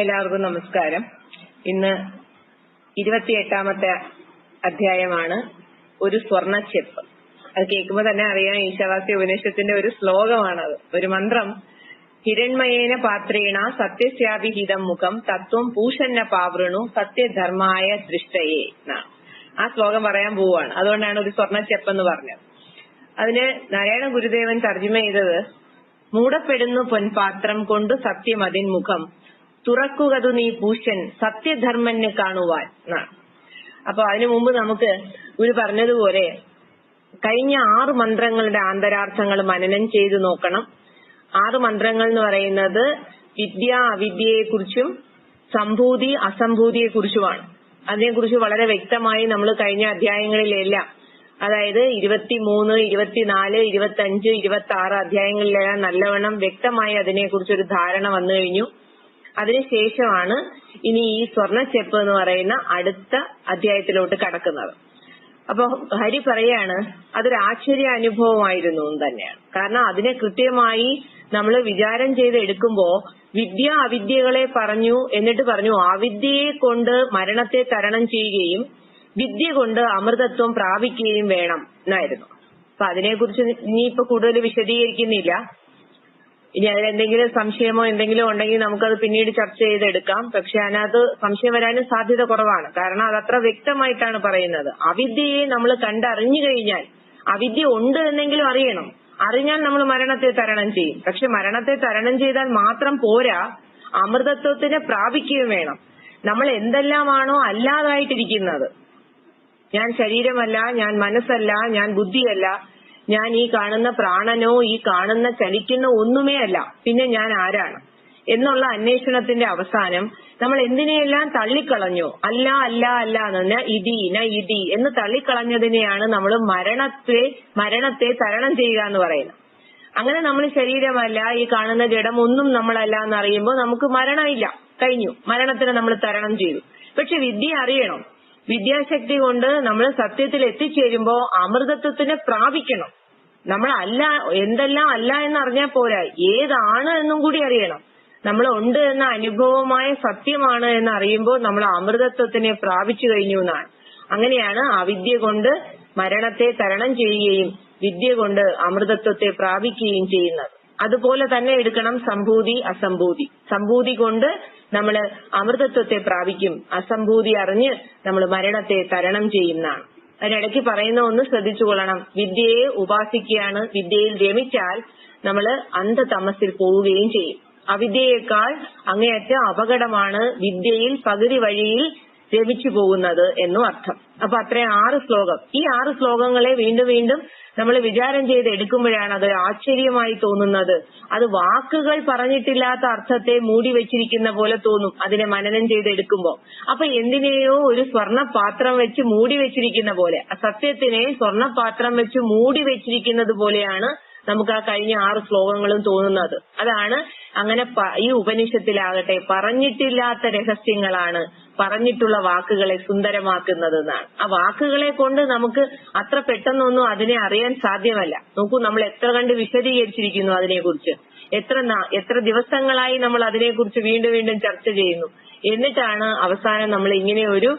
എല്ലാവർക്കും നമസ്കാരം. ഇന്ന് ഇരുപത്തിയെട്ടാമത്തെ അധ്യായമാണ് ഒരു സ്വർണ ചെപ്പ് അത് കേൾക്കുമ്പോൾ തന്നെ അറിയാം ഈശാവാസ്യ ഉപനിഷത്തിന്റെ ഒരു ശ്ലോകമാണത്. ഒരു മന്ത്രം ഹിരൺമയേന പാത്രേണ സത്യസ്യാഭിഹിതം മുഖം തത്വം പൂഷന്ന പാവൃണു സത്യധർമായ ദൃഷ്ടയെ എന്നാണ് ആ ശ്ലോകം പറയാൻ പോവുകയാണ്. അതുകൊണ്ടാണ് ഒരു സ്വർണ ചെപ്പ് എന്ന് പറഞ്ഞത്. അതിന് നാരായണ ഗുരുദേവൻ തർജമ ചെയ്തത് മൂടപ്പെടുന്നു പൊൻപാത്രം കൊണ്ട് സത്യം അതിൻ മുഖം തുറക്കുകതു നീ പൂഷൻ സത്യധർമ്മനെ കാണുവാൻ. എന്നാണ് അപ്പൊ അതിനു മുമ്പ് നമുക്ക് ഗുരു പറഞ്ഞതുപോലെ കഴിഞ്ഞ ആറ് മന്ത്രങ്ങളുടെ ആന്തരാർത്ഥങ്ങൾ മനനം ചെയ്തു നോക്കണം. ആറ് മന്ത്രങ്ങൾ എന്ന് പറയുന്നത് വിദ്യ അവിദ്യയെക്കുറിച്ചും സംഭൂതി അസംഭൂതിയെ കുറിച്ചുമാണ് അതിനെക്കുറിച്ച് വളരെ വ്യക്തമായി നമ്മൾ കഴിഞ്ഞ അധ്യായങ്ങളിലെല്ലാം അതായത് ഇരുപത്തിമൂന്ന് ഇരുപത്തിനാല് ഇരുപത്തഞ്ച് ഇരുപത്തി ആറ് അധ്യായങ്ങളിലെല്ലാം നല്ലവണ്ണം വ്യക്തമായി അതിനെക്കുറിച്ച് ഒരു ധാരണ വന്നു കഴിഞ്ഞു. അതിനുശേഷമാണ് ഇനി ഈ സ്വർണ ചെപ്പ് എന്ന് പറയുന്ന അടുത്ത അധ്യായത്തിലോട്ട് കടക്കുന്നത്. അപ്പൊ ഹരി പറയാണ് അതൊരു ആശ്ചര്യ അനുഭവമായിരുന്നു തന്നെയാണ്. കാരണം അതിനെ കൃത്യമായി നമ്മൾ വിചാരം ചെയ്ത് എടുക്കുമ്പോ വിദ്യ അവിദ്യകളെ പറഞ്ഞു എന്നിട്ട് പറഞ്ഞു അവിദ്യയെ കൊണ്ട് മരണത്തെ തരണം ചെയ്യുകയും വിദ്യ കൊണ്ട് അമൃതത്വം പ്രാപിക്കുകയും വേണം എന്നായിരുന്നു. അപ്പൊ അതിനെക്കുറിച്ച് ഇനിയിപ്പോ കൂടുതൽ വിശദീകരിക്കുന്നില്ല. ഇനി അതിലെന്തെങ്കിലും സംശയമോ എന്തെങ്കിലും ഉണ്ടെങ്കിൽ നമുക്കത് പിന്നീട് ചർച്ച ചെയ്തെടുക്കാം. പക്ഷെ അതിനകത്ത് സംശയം വരാനും സാധ്യത കുറവാണ്. കാരണം അത് അത്ര വ്യക്തമായിട്ടാണ് പറയുന്നത്. അവിദ്യയെ നമ്മൾ കണ്ടറിഞ്ഞു കഴിഞ്ഞാൽ അവിദ്യ ഉണ്ട് എന്നെങ്കിലും അറിയണം. അറിഞ്ഞാൽ നമ്മൾ മരണത്തെ തരണം ചെയ്യും. പക്ഷെ മരണത്തെ തരണം ചെയ്താൽ മാത്രം പോരാ അമൃതത്വത്തിനെ പ്രാപിക്കുകയും വേണം. നമ്മൾ എന്തെല്ലാമാണോ അല്ലാതായിട്ടിരിക്കുന്നത്. ഞാൻ ശരീരമല്ല ഞാൻ മനസ്സല്ല ഞാൻ ബുദ്ധിയല്ല ഞാൻ ഈ കാണുന്ന പ്രാണനോ ഈ കാണുന്ന ചലിക്കുന്ന ഒന്നുമേ അല്ല. പിന്നെ ഞാൻ ആരാണ്? എന്നുള്ള അന്വേഷണത്തിന്റെ അവസാനം നമ്മൾ എന്തിനെയെല്ലാം തള്ളിക്കളഞ്ഞു? അല്ല അല്ല അല്ല എന്ന് ഇതി ന ഇതി എന്ന് തള്ളിക്കളഞ്ഞതിനെയാണ് നമ്മൾ മരണത്തെ മരണത്തെ തരണം ചെയ്യുക എന്ന് പറയുന്നത്. അങ്ങനെ നമ്മൾ ശരീരമല്ല ഈ കാണുന്ന ജഡം ഒന്നും നമ്മളല്ല എന്ന് അറിയുമ്പോൾ നമുക്ക് മരണമില്ല കഴിഞ്ഞു. മരണത്തിന് നമ്മൾ തരണം ചെയ്തു. പക്ഷെ വിദ്യ അറിയണം. വിദ്യാശക്തി കൊണ്ട് നമ്മൾ സത്യത്തിൽ എത്തിച്ചേരുമ്പോൾ അമൃതത്വത്തിനെ പ്രാപിക്കണം. നമ്മൾ അല്ല എന്തെല്ലാം അല്ല എന്ന് അറിഞ്ഞാൽ പോരാ. ഏതാണ് എന്നും കൂടി അറിയണം. നമ്മൾ ഉണ്ട് എന്ന അനുഭവമായ സത്യമാണ് എന്ന് അറിയുമ്പോൾ നമ്മൾ അമൃതത്വത്തിനെ പ്രാപിച്ചു കഴിഞ്ഞു എന്നാണ്. അങ്ങനെയാണ് അവിദ്യ കൊണ്ട് മരണത്തെ തരണം ചെയ്യുകയും വിദ്യ കൊണ്ട് അമൃതത്വത്തെ പ്രാപിക്കുകയും ചെയ്യുന്നത്. അതുപോലെ തന്നെ എടുക്കണം സംഭൂതി അസംഭൂതി. സംഭൂതി കൊണ്ട് നമ്മൾ അമൃതത്വത്തെ പ്രാപിക്കും. അസംഭൂതി അറിഞ്ഞ് നമ്മൾ മരണത്തെ തരണം ചെയ്യുന്നതാണ്. അതിനിടയ്ക്ക് പറയുന്ന ഒന്ന് ശ്രദ്ധിച്ചുകൊള്ളണം. വിദ്യയെ ഉപാസിക്കുകയാണ്. വിദ്യയിൽ രമിച്ചാൽ നമ്മൾ അന്ധതമസിൽ പോവുകയും ചെയ്യും. അവിദ്യയേക്കാൾ അങ്ങേയറ്റം അപകടമാണ് വിദ്യയിൽ പകുതി വഴിയിൽ രമിച്ചു പോകുന്നത് എന്നും അർത്ഥം. അപ്പൊ അത്രയും ആറ് ശ്ലോകം. ഈ ആറ് ശ്ലോകങ്ങളെ വീണ്ടും വീണ്ടും നമ്മൾ വിചാരം ചെയ്ത് എടുക്കുമ്പോഴാണ് അത് ആശ്ചര്യമായി തോന്നുന്നത്. അത് വാക്കുകൾ പറഞ്ഞിട്ടില്ലാത്ത അർത്ഥത്തെ മൂടി വെച്ചിരിക്കുന്ന പോലെ തോന്നും അതിനെ മനനം ചെയ്ത് എടുക്കുമ്പോൾ. അപ്പൊ എന്തിനെയോ ഒരു സ്വർണപാത്രം വെച്ച് മൂടി വെച്ചിരിക്കുന്ന പോലെ സത്യത്തിനെ സ്വർണപാത്രം വെച്ച് മൂടി വെച്ചിരിക്കുന്നത് പോലെയാണ് നമുക്ക് ആ കഴിഞ്ഞ ആറ് ശ്ലോകങ്ങളും തോന്നുന്നത്. അതാണ് അങ്ങനെ ഈ ഉപനിഷത്തിലാകട്ടെ പറഞ്ഞിട്ടില്ലാത്ത രഹസ്യങ്ങളാണ് പറഞ്ഞിട്ടുള്ള വാക്കുകളെ സുന്ദരമാക്കുന്നത് എന്നാണ് ആ വാക്കുകളെ കൊണ്ട് നമുക്ക് അത്ര പെട്ടെന്നൊന്നും അതിനെ അറിയാൻ സാധ്യമല്ല. നോക്കൂ നമ്മൾ എത്ര കണ്ട് വിശദീകരിച്ചിരിക്കുന്നു അതിനെക്കുറിച്ച്. എത്ര എത്ര ദിവസങ്ങളായി നമ്മൾ അതിനെക്കുറിച്ച് വീണ്ടും വീണ്ടും ചർച്ച ചെയ്യുന്നു. എന്നിട്ടാണ് അവസാനം നമ്മൾ ഇങ്ങനെ ഒരു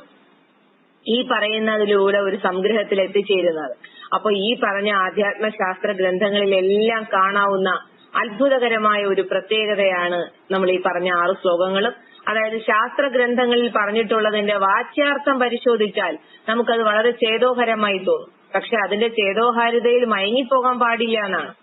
ഈ പറയുന്നതിലൂടെ ഒരു സംഗ്രഹത്തിൽ എത്തിച്ചേരുന്നത്. അപ്പൊ ഈ പറഞ്ഞ ആധ്യാത്മ ശാസ്ത്ര ഗ്രന്ഥങ്ങളിലെല്ലാം കാണാവുന്ന അത്ഭുതകരമായ ഒരു പ്രത്യേകതയാണ് നമ്മൾ ഈ പറഞ്ഞ ആറ് ശ്ലോകങ്ങളും. അതായത് ശാസ്ത്ര ഗ്രന്ഥങ്ങളിൽ പറഞ്ഞിട്ടുള്ളതിന്റെ വാച്യാർത്ഥം പരിശോധിച്ചാൽ നമുക്കത് വളരെ ചേതോഹരമായി തോന്നും. പക്ഷെ അതിന്റെ ചേതോഹാരിതയിൽ മയങ്ങിപ്പോകാൻ പാടില്ല എന്നാണ്.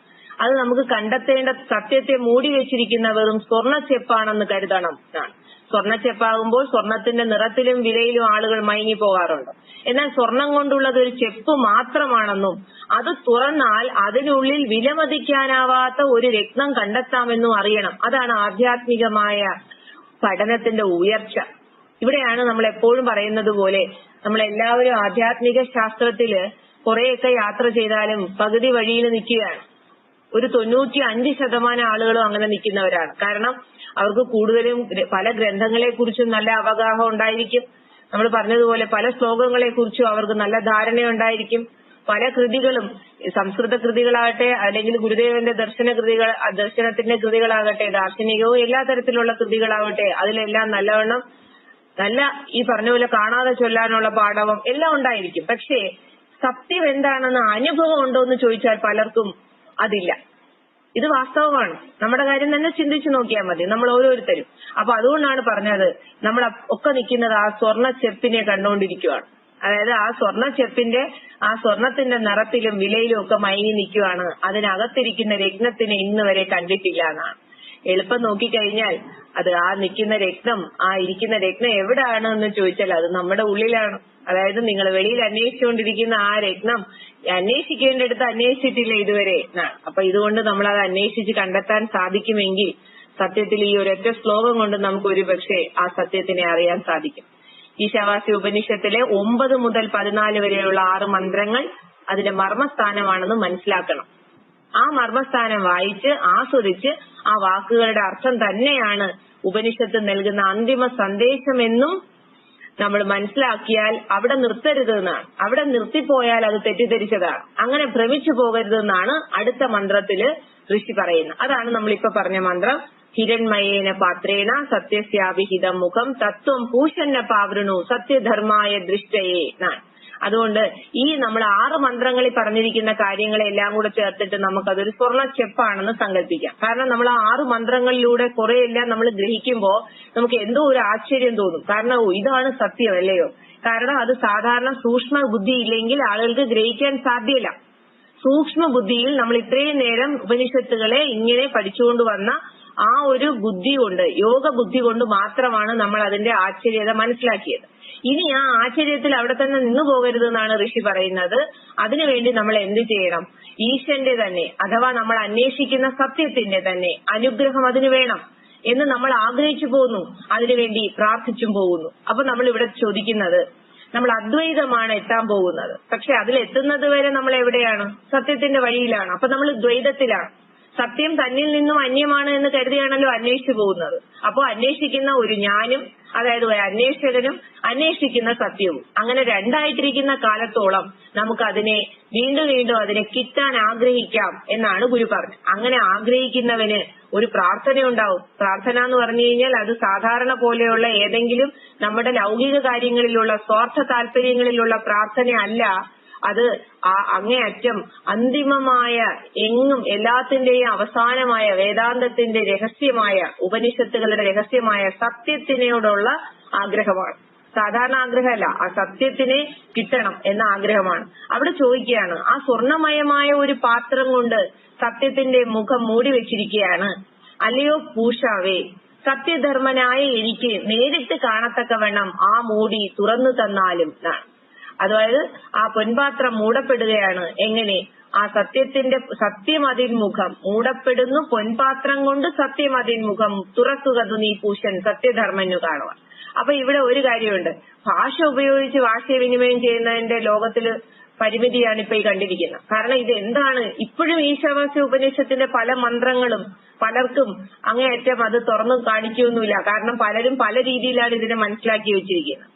അത് നമുക്ക് കണ്ടെത്തേണ്ട സത്യത്തെ മൂടി വെച്ചിരിക്കുന്ന വെറും സ്വർണ ചെപ്പാണെന്ന് കരുതണം എന്നാണ്. സ്വർണ ചെപ്പാകുമ്പോൾ സ്വർണത്തിന്റെ നിറത്തിലും വിലയിലും ആളുകൾ മയങ്ങി പോകാറുണ്ട്. എന്നാൽ സ്വർണം കൊണ്ടുള്ളത് ഒരു ചെപ്പ് മാത്രമാണെന്നും അത് തുറന്നാൽ അതിനുള്ളിൽ വിലമതിക്കാനാവാത്ത ഒരു രത്നം കണ്ടെത്താമെന്നും അറിയണം. അതാണ് ആധ്യാത്മികമായ പഠനത്തിന്റെ ഉയർച്ച. ഇവിടെയാണ് നമ്മൾ എപ്പോഴും പറയുന്നത് പോലെ നമ്മൾ എല്ലാവരും ആധ്യാത്മിക ശാസ്ത്രത്തിൽ കുറെയൊക്കെ യാത്ര ചെയ്താലും പകുതി വഴിയിൽ നിൽക്കുകയാണ്. ഒരു തൊണ്ണൂറ്റി അഞ്ച് ശതമാനം ആളുകളും അങ്ങനെ നിൽക്കുന്നവരാണ്. കാരണം അവർക്ക് കൂടുതലും പല ഗ്രന്ഥങ്ങളെ കുറിച്ചും നല്ല അവഗാഹം ഉണ്ടായിരിക്കും. നമ്മൾ പറഞ്ഞതുപോലെ പല ശ്ലോകങ്ങളെ കുറിച്ചും അവർക്ക് നല്ല ധാരണയുണ്ടായിരിക്കും പല കൃതികളും സംസ്കൃത കൃതികളാകട്ടെ അല്ലെങ്കിൽ ഗുരുദേവന്റെ ദർശന കൃതികൾ ദർശനത്തിന്റെ കൃതികളാകട്ടെ ദാർശനികവും എല്ലാ തരത്തിലുള്ള കൃതികളാവട്ടെ അതിലെല്ലാം നല്ലവണ്ണം നല്ല ഈ പറഞ്ഞ പോലെ കാണാതെ ചൊല്ലാനുള്ള പാഠവും എല്ലാം ഉണ്ടായിരിക്കും. പക്ഷേ സത്യം എന്താണെന്ന് അനുഭവം ഉണ്ടോ എന്ന് ചോദിച്ചാൽ പലർക്കും അതില്ല. ഇത് വാസ്തവമാണ്. നമ്മുടെ കാര്യം തന്നെ ചിന്തിച്ചു നോക്കിയാൽ മതി. നമ്മൾ ഓരോരുത്തരും. അപ്പൊ അതുകൊണ്ടാണ് പറഞ്ഞത് നമ്മൾ ഒക്കെ നിൽക്കുന്നത് ആ സ്വർണ ചെപ്പിനെ കണ്ടുകൊണ്ടിരിക്കുകയാണ് അതായത് ആ സ്വർണ ചെപ്പിന്റെ ആ സ്വർണത്തിന്റെ നിറത്തിലും വിലയിലും ഒക്കെ മയങ്ങി നിൽക്കുകയാണ് അതിനകത്തിരിക്കുന്ന രത്നത്തിനെ ഇന്ന് വരെ കണ്ടിട്ടില്ല എന്നാണ്. എളുപ്പം നോക്കിക്കഴിഞ്ഞാൽ അത് ആ നിൽക്കുന്ന രത്നം ആ ഇരിക്കുന്ന രത്നം എവിടെയാണ് എന്ന് ചോദിച്ചാൽ അത് നമ്മുടെ ഉള്ളിലാണ്. അതായത് നിങ്ങൾ വെളിയിൽ അന്വേഷിച്ചുകൊണ്ടിരിക്കുന്ന ആ രത്നം അന്വേഷിക്കേണ്ടടുത്ത് അന്വേഷിച്ചിട്ടില്ല ഇതുവരെ. അപ്പൊ ഇതുകൊണ്ട് നമ്മൾ അത് അന്വേഷിച്ച് കണ്ടെത്താൻ സാധിക്കുമെങ്കിൽ സത്യത്തിൽ ഈ ഒരൊറ്റ ശ്ലോകം കൊണ്ട് നമുക്ക് ഒരു പക്ഷേ ആ സത്യത്തിനെ അറിയാൻ സാധിക്കും. ഈശാവാസി ഉപനിഷത്തിലെ ഒമ്പത് മുതൽ പതിനാല് വരെയുള്ള ആറ് മന്ത്രങ്ങൾ അതിന്റെ മർമ്മസ്ഥാനമാണെന്ന് മനസ്സിലാക്കണം. ആ മർമ്മസ്ഥാനം വായിച്ച് ആസ്വദിച്ച് ആ വാക്കുകളുടെ അർത്ഥം തന്നെയാണ് ഉപനിഷത്ത് നൽകുന്ന അന്തിമ സന്ദേശമെന്നും നമ്മൾ മനസ്സിലാക്കിയാൽ അവിടെ നിർത്തരുത് എന്നാണ് അവിടെ നിർത്തിപ്പോയാൽ അത് തെറ്റിദ്ധരിച്ചതാണ്. അങ്ങനെ ഭ്രമിച്ചു പോകരുത് എന്നാണ് അടുത്ത മന്ത്രത്തിൽ ഋഷി പറയുന്നത്. അതാണ് നമ്മളിപ്പോ പറഞ്ഞ മന്ത്രം. ഹിരൺമയേന പാത്രേണ സത്യസ്യാവിഹിതം മുഖം തത്വം പൂഷന്ന പാവൃണു സത്യധർമായ ദൃഷ്ടയേ എന്നാണ്. അതുകൊണ്ട് ഈ നമ്മൾ ആറ് മന്ത്രങ്ങളിൽ പറഞ്ഞിരിക്കുന്ന കാര്യങ്ങളെല്ലാം കൂടെ ചേർത്തിട്ട് നമുക്കതൊരു സ്വർണ ചെപ്പാണെന്ന് സങ്കല്പിക്കാം. കാരണം നമ്മൾ ആ ആറ് മന്ത്രങ്ങളിലൂടെ കുറെയെല്ലാം നമ്മൾ ഗ്രഹിക്കുമ്പോൾ നമുക്ക് എന്തോ ഒരു ആശ്ചര്യം തോന്നും. കാരണം ഇതാണ് സത്യം അല്ലയോ? കാരണം അത് സാധാരണ സൂക്ഷ്മ ബുദ്ധി ഇല്ലെങ്കിൽ ആളുകൾക്ക് ഗ്രഹിക്കാൻ സാധ്യല്ല. സൂക്ഷ്മ ബുദ്ധിയിൽ നമ്മൾ ഇത്രയും നേരം ഉപനിഷത്തുകളെ ഇങ്ങനെ പഠിച്ചുകൊണ്ട് വന്ന ആ ഒരു ബുദ്ധി കൊണ്ട് യോഗ ബുദ്ധി കൊണ്ട് മാത്രമാണ് നമ്മൾ അതിന്റെ ആശ്ചര്യത മനസ്സിലാക്കിയത്. ഇനി ആ ആശ്ചര്യത്തിൽ അവിടെ തന്നെ നിന്നു പോകരുത് എന്നാണ് ഋഷി പറയുന്നത്. അതിനുവേണ്ടി നമ്മൾ എന്ത് ചെയ്യണം? ഈശ്വരന്റെ തന്നെ അഥവാ നമ്മൾ അന്വേഷിക്കുന്ന സത്യത്തിന്റെ തന്നെ അനുഗ്രഹം അതിന് വേണം എന്ന് നമ്മൾ ആഗ്രഹിച്ചു പോകുന്നു അതിനുവേണ്ടി പ്രാർത്ഥിച്ചും പോകുന്നു. അപ്പൊ നമ്മൾ ഇവിടെ ചോദിക്കുന്നത് നമ്മൾ അദ്വൈതമാണ് എത്താൻ പോകുന്നത്. പക്ഷെ അതിൽ എത്തുന്നത് വരെ നമ്മൾ എവിടെയാണ്? സത്യത്തിന്റെ വഴിയിലാണ്. അപ്പൊ നമ്മൾ ദ്വൈതത്തിലാണ്. സത്യം തന്നിൽ നിന്നും അന്യമാണ് എന്ന് കരുതിയാണല്ലോ അന്വേഷിച്ചു പോകുന്നത്. അപ്പോൾ അന്വേഷിക്കുന്ന ഒരു ഞാനും അതായത് ഒരു അന്വേഷകനും അന്വേഷിക്കുന്ന സത്യവും. അങ്ങനെ രണ്ടായിട്ടിരിക്കുന്ന കാലത്തോളം നമുക്ക് അതിനെ വീണ്ടും വീണ്ടും അതിനെ കിട്ടാൻ ആഗ്രഹിക്കാം എന്നാണ് ഗുരു പറഞ്ഞത്. അങ്ങനെ ആഗ്രഹിക്കുന്നവന് ഒരു പ്രാർത്ഥന ഉണ്ടാവും പ്രാർത്ഥന എന്ന് പറഞ്ഞു കഴിഞ്ഞാൽ അത് സാധാരണ പോലെയുള്ള ഏതെങ്കിലും നമ്മുടെ ലൗകിക കാര്യങ്ങളിലുള്ള സ്വാർത്ഥ താല്പര്യങ്ങളിലുള്ള പ്രാർത്ഥന അല്ല അത് അങ്ങേയറ്റം അന്തിമമായ എങ്ങും എല്ലാത്തിന്റെയും അവസാനമായ വേദാന്തത്തിന്റെ രഹസ്യമായ ഉപനിഷത്തുകളുടെ രഹസ്യമായ സത്യത്തിനോടുള്ള ആഗ്രഹമാണ്. സാധാരണ ആഗ്രഹമല്ല ആ സത്യത്തിനെ കിട്ടണം എന്ന ആഗ്രഹമാണ്. അവിടെ ചോദിക്കുകയാണ് ആ സ്വർണമയമായ ഒരു പാത്രം കൊണ്ട് സത്യത്തിന്റെ മുഖം മൂടി വെച്ചിരിക്കുകയാണ് അല്ലയോ പൂഷാവേ സത്യധർമ്മനായ എനിക്ക് നേരിട്ട് കാണത്തക്കവണ്ണം ആ മൂടി തുറന്നു തന്നാലും എന്നാണ് അതായത് ആ പൊൻപാത്രം മൂടപ്പെടുകയാണ്. എങ്ങനെ? ആ സത്യത്തിന്റെ സത്യമതിൻ മുഖം മൂടപ്പെടുന്നു പൊൻപാത്രം കൊണ്ട് സത്യമതിൻ മുഖം തുറക്കുക നീ പൂശൻ സത്യധർമ്മനു കാണുക അപ്പൊ ഇവിടെ ഒരു കാര്യമുണ്ട്. ഭാഷ ഉപയോഗിച്ച് ആശയവിനിമയം ചെയ്യുന്നതിന്റെ ലോകത്തിൽ പരിമിതിയാണ് ഇപ്പൊ ഈ കണ്ടിരിക്കുന്നത്. കാരണം ഇത് എന്താണ്? ഇപ്പോഴും ഈശാവാസ്യ ഉപനിഷത്തിന്റെ പല മന്ത്രങ്ങളും പലർക്കും അങ്ങേയറ്റം അത് തുറന്നു കാണിക്കൊന്നുമില്ല. കാരണം പലരും പല രീതിയിലാണ് ഇതിനെ മനസ്സിലാക്കി വെച്ചിരിക്കുന്നത്.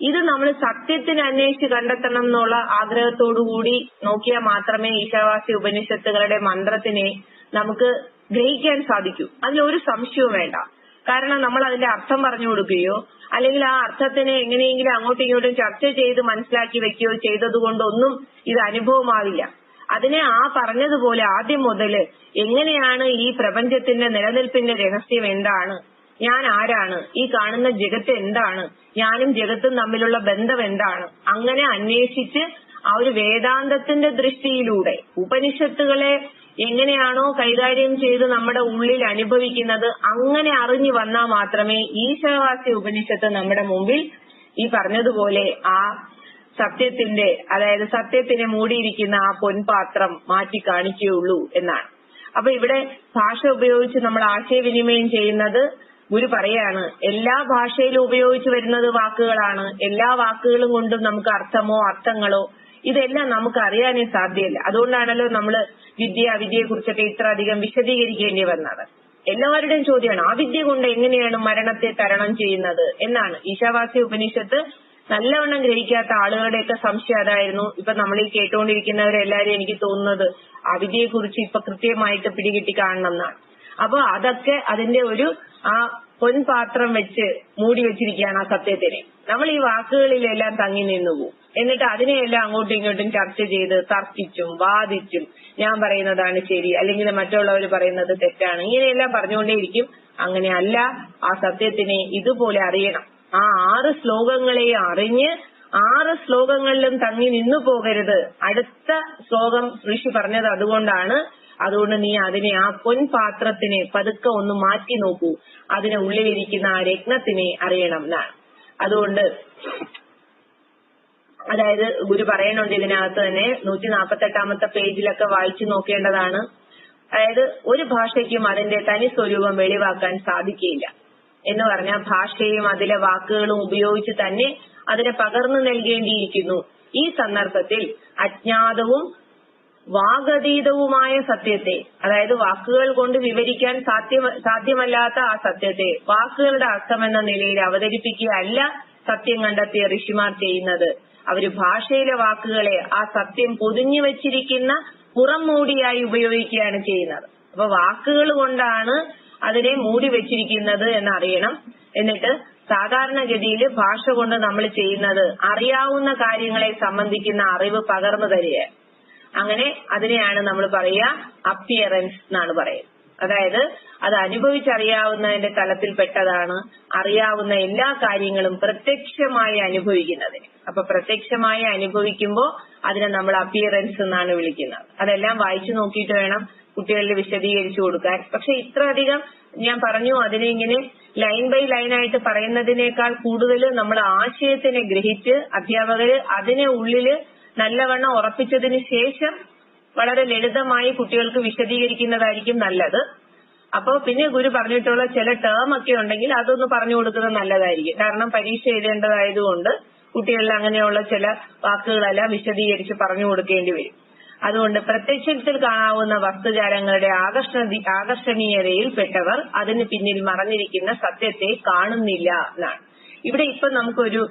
ഇത് നമ്മൾ സത്യത്തിന് അന്വേഷിച്ച് കണ്ടെത്തണം എന്നുള്ള ആഗ്രഹത്തോടുകൂടി നോക്കിയാൽ മാത്രമേ ഈശാവാസി ഉപനിഷത്തുകളുടെ മന്ത്രത്തിനെ നമുക്ക് ഗ്രഹിക്കാൻ സാധിക്കൂ. അതിലൊരു സംശയവും വേണ്ട. കാരണം നമ്മൾ അതിന്റെ അർത്ഥം പറഞ്ഞു കൊടുക്കുകയോ അല്ലെങ്കിൽ ആ അർത്ഥത്തിനെ എങ്ങനെയെങ്കിലും അങ്ങോട്ടും ഇങ്ങോട്ടും ചർച്ച ചെയ്ത് മനസ്സിലാക്കി വെക്കുകയോ ചെയ്തതുകൊണ്ടൊന്നും ഇത് അനുഭവമാവില്ല. അതിനെ ആ പറഞ്ഞതുപോലെ ആദ്യം മുതൽ എങ്ങനെയാണ് ഈ പ്രപഞ്ചത്തിന്റെ നിലനിൽപ്പിന്റെ രഹസ്യം എന്താണ് ഞാൻ ആരാണ്? ഈ കാണുന്ന ജഗത്ത് എന്താണ്? ഞാനും ജഗത്തും തമ്മിലുള്ള ബന്ധം എന്താണ്? അങ്ങനെ അന്വേഷിച്ച് ആ ഒരു വേദാന്തത്തിന്റെ ദൃഷ്ടിയിലൂടെ ഉപനിഷത്തുകളെ എങ്ങനെയാണോ കൈകാര്യം ചെയ്ത് നമ്മുടെ ഉള്ളിൽ അനുഭവിക്കുന്നത് അങ്ങനെ അറിഞ്ഞു വന്നാൽ മാത്രമേ ഈശ്വരവാസി ഉപനിഷത്ത് നമ്മുടെ മുമ്പിൽ ഈ പറഞ്ഞതുപോലെ ആ സത്യത്തിന്റെ അതായത് സത്യത്തിനെ മൂടിയിരിക്കുന്ന ആ പൊൻപാത്രം മാറ്റി കാണിക്കുകയുള്ളൂ എന്നാണ്. അപ്പൊ ഇവിടെ ഭാഷ ഉപയോഗിച്ച് നമ്മൾ ആശയവിനിമയം ചെയ്യുന്നത് ഗുരു പറയാണ് എല്ലാ ഭാഷയിലും ഉപയോഗിച്ചു വരുന്നത് വാക്കുകളാണ്. എല്ലാ വാക്കുകളും കൊണ്ടും നമുക്ക് അർത്ഥമോ അർത്ഥങ്ങളോ ഇതെല്ലാം നമുക്ക് അറിയാനേ സാധ്യമല്ല അതുകൊണ്ടാണല്ലോ നമ്മൾ വിദ്യ വിദ്യയെ കുറിച്ചൊക്കെ ഇത്ര അധികം വിശദീകരിക്കേണ്ടി വന്നത്. എല്ലാവരുടെയും ചോദ്യമാണ് ആ വിദ്യ കൊണ്ട് എങ്ങനെയാണ് മരണത്തെ തരണം ചെയ്യുന്നത് എന്നാണ്. ഈശാവാസ്യ ഉപനിഷത്ത് നല്ലവണ്ണം ഗ്രഹിക്കാത്ത ആളുകളുടെയൊക്കെ സംശയം അതായിരുന്നു. ഇപ്പൊ നമ്മൾ ഈ കേട്ടുകൊണ്ടിരിക്കുന്നവരെല്ലാരും എനിക്ക് തോന്നുന്നത് അവിദ്യയെക്കുറിച്ച് ഇപ്പൊ കൃത്യമായിട്ട് പിടികിട്ടി കാണണം എന്നാണ്. അപ്പൊ അതൊക്കെ അതിന്റെ ഒരു ആ പൊൻപാത്രം വെച്ച് മൂടി വെച്ചിരിക്കുകയാണ് ആ സത്യത്തിനെ നമ്മൾ ഈ വാക്കുകളിലെല്ലാം തങ്ങി നിന്നു പോകും എന്നിട്ട് അതിനെയെല്ലാം അങ്ങോട്ടും ഇങ്ങോട്ടും ചർച്ച ചെയ്ത് തർക്കിച്ചും വാദിച്ചും ഞാൻ പറയുന്നതാണ് ശരി അല്ലെങ്കിൽ മറ്റുള്ളവർ പറയുന്നത് തെറ്റാണ്. ഇങ്ങനെയെല്ലാം പറഞ്ഞുകൊണ്ടേയിരിക്കും. അങ്ങനെയല്ല ആ സത്യത്തിനെ ഇതുപോലെ അറിയണം. ആ ആറ് ശ്ലോകങ്ങളെ അറിഞ്ഞ് ആറ് ശ്ലോകങ്ങളിലും തങ്ങി നിന്നു പോകരുത്. അടുത്ത ശ്ലോകം ഋഷി പറഞ്ഞത് അതുകൊണ്ടാണ്. അതുകൊണ്ട് നീ അതിനെ ആ പൊൻപാത്രത്തിനെ പതുക്കെ ഒന്ന് മാറ്റി നോക്കൂ. അതിനെ ഉള്ളിലിരിക്കുന്ന ആ രത്നത്തിനെ അറിയണം എന്നാണ്. അതുകൊണ്ട് അതായത് ഗുരു പറയുന്നുണ്ട് ഇതിനകത്ത് തന്നെ നൂറ്റി നാൽപ്പത്തെട്ടാമത്തെ പേജിലൊക്കെ വായിച്ചു നോക്കേണ്ടതാണ്. അതായത് ഒരു ഭാഷയ്ക്കും അതിന്റെ തനി സ്വരൂപം വെളിവാക്കാൻ സാധിക്കില്ല എന്ന് പറഞ്ഞാൽ ഭാഷയും അതിലെ വാക്കുകളും ഉപയോഗിച്ച് തന്നെ അതിനെ പകർന്നു നൽകേണ്ടിയിരിക്കുന്നു. ഈ സന്ദർഭത്തിൽ അജ്ഞാതവും വാഗതീതവുമായ സത്യത്തെ അതായത് വാക്കുകൾ കൊണ്ട് വിവരിക്കാൻ സാധ്യ സാധ്യമല്ലാത്ത ആ സത്യത്തെ വാക്കുകളുടെ അർത്ഥമെന്ന നിലയിൽ അവതരിപ്പിക്കുകയല്ല സത്യം കണ്ടെത്തിയ ഋഷിമാർ ചെയ്യുന്നത്. അവർ ഭാഷയിലെ വാക്കുകളെ ആ സത്യം പൊതിഞ്ഞു വെച്ചിരിക്കുന്ന പുറം മൂടിയായി ഉപയോഗിക്കുകയാണ് ചെയ്യുന്നത്. അപ്പൊ വാക്കുകൾ കൊണ്ടാണ് അതിനെ മൂടി വെച്ചിരിക്കുന്നത് എന്നറിയണം. എന്നിട്ട് സാധാരണഗതിയിൽ ഭാഷ കൊണ്ട് നമ്മൾ ചെയ്യുന്നത് അറിയാവുന്ന കാര്യങ്ങളെ സംബന്ധിക്കുന്ന അറിവ് പകർന്നു തരികയാണ് അങ്ങനെ അതിനെയാണ് നമ്മൾ പറയുക അപ്പിയറൻസ് എന്നാണ് പറയുന്നത് അതായത് അത് അനുഭവിച്ചറിയാവുന്നതിന്റെ തലത്തിൽ പെട്ടതാണ് അറിയാവുന്ന എല്ലാ കാര്യങ്ങളും പ്രത്യക്ഷമായി അനുഭവിക്കുന്നതിന് അപ്പൊ പ്രത്യക്ഷമായി അനുഭവിക്കുമ്പോൾ അതിനെ നമ്മൾ അപ്പിയറൻസ് എന്നാണ് വിളിക്കുന്നത്. അതെല്ലാം വായിച്ചു നോക്കിയിട്ട് വേണം കുട്ടികളിൽ വിശദീകരിച്ചു കൊടുക്കാൻ. പക്ഷെ ഇത്രയധികം ഞാൻ പറഞ്ഞു അതിനെ ഇങ്ങനെ ലൈൻ ബൈ ലൈൻ ആയിട്ട് പറയുന്നതിനേക്കാൾ കൂടുതൽ നമ്മൾ ആശയത്തിനെ ഗ്രഹിച്ച് അധ്യാപകര് അതിനെ ഉള്ളിൽ നല്ലവണ്ണം ഉറപ്പിച്ചതിന് ശേഷം വളരെ ലളിതമായി കുട്ടികൾക്ക് വിശദീകരിക്കുന്നതായിരിക്കും നല്ലത്. അപ്പൊ പിന്നെ ഗുരു പറഞ്ഞിട്ടുള്ള ചില ടേം ഒക്കെ ഉണ്ടെങ്കിൽ അതൊന്ന് പറഞ്ഞു കൊടുക്കുന്നത് നല്ലതായിരിക്കും. കാരണം പരീക്ഷ എഴുതേണ്ടതായതുകൊണ്ട് കുട്ടികളിൽ അങ്ങനെയുള്ള ചില വാക്കുകളെല്ലാം വിശദീകരിച്ച് പറഞ്ഞു കൊടുക്കേണ്ടി വരും. അതുകൊണ്ട് പ്രത്യക്ഷത്തിൽ കാണാവുന്ന വസ്തുജാലങ്ങളുടെ ആകർഷണ ആകർഷണീയതയിൽ പെട്ടവർ അതിന് പിന്നിൽ മറഞ്ഞിരിക്കുന്ന സത്യത്തെ കാണുന്നില്ല എന്നാണ്. ഇവിടെ ഇപ്പൊ നമുക്കൊരു